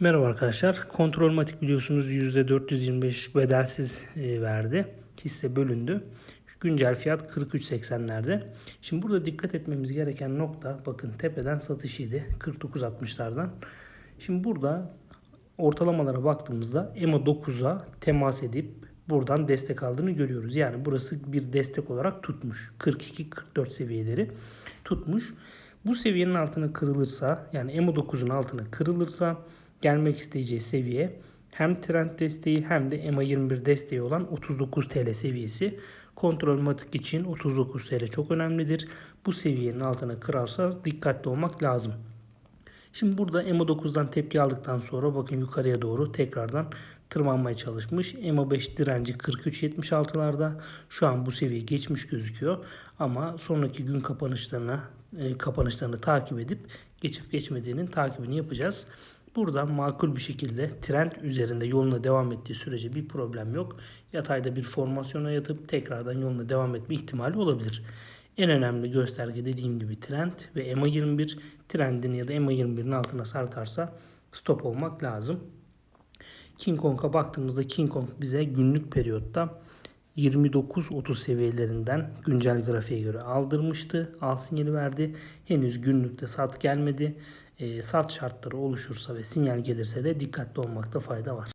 Merhaba arkadaşlar. Kontrolmatik biliyorsunuz %425 bedelsiz e, verdi. Hisse bölündü. Güncel fiyat 43.80'lerde. Şimdi burada dikkat etmemiz gereken nokta bakın tepeden satışıydı 49.60'lardan. Şimdi burada ortalamalara baktığımızda EMA 9'a temas edip buradan destek aldığını görüyoruz. Yani burası bir destek olarak tutmuş. 42-44 seviyeleri tutmuş. Bu seviyenin altına kırılırsa yani EMA 9'un altına kırılırsa gelmek isteyeceği seviye hem trend desteği hem de EMA 21 desteği olan 39 TL seviyesi. Kontrol matik için 39 TL çok önemlidir. Bu seviyenin altına kırarsa dikkatli olmak lazım. Şimdi burada EMA 9'dan tepki aldıktan sonra bakın yukarıya doğru tekrardan tırmanmaya çalışmış. EMA 5 direnci 43.76'larda. Şu an bu seviye geçmiş gözüküyor. Ama sonraki gün kapanışlarına e, kapanışlarını takip edip geçip geçmediğinin takibini yapacağız. Burada makul bir şekilde trend üzerinde yoluna devam ettiği sürece bir problem yok. Yatayda bir formasyona yatıp tekrardan yoluna devam etme ihtimali olabilir. En önemli gösterge dediğim gibi trend ve EMA 21 trendin ya da EMA 21'in altına sarkarsa stop olmak lazım. King Kong'a baktığımızda King Kong bize günlük periyotta 29-30 seviyelerinden güncel grafiğe göre aldırmıştı. Al sinyali verdi. Henüz günlükte sat gelmedi. E, sat şartları oluşursa ve sinyal gelirse de dikkatli olmakta fayda var.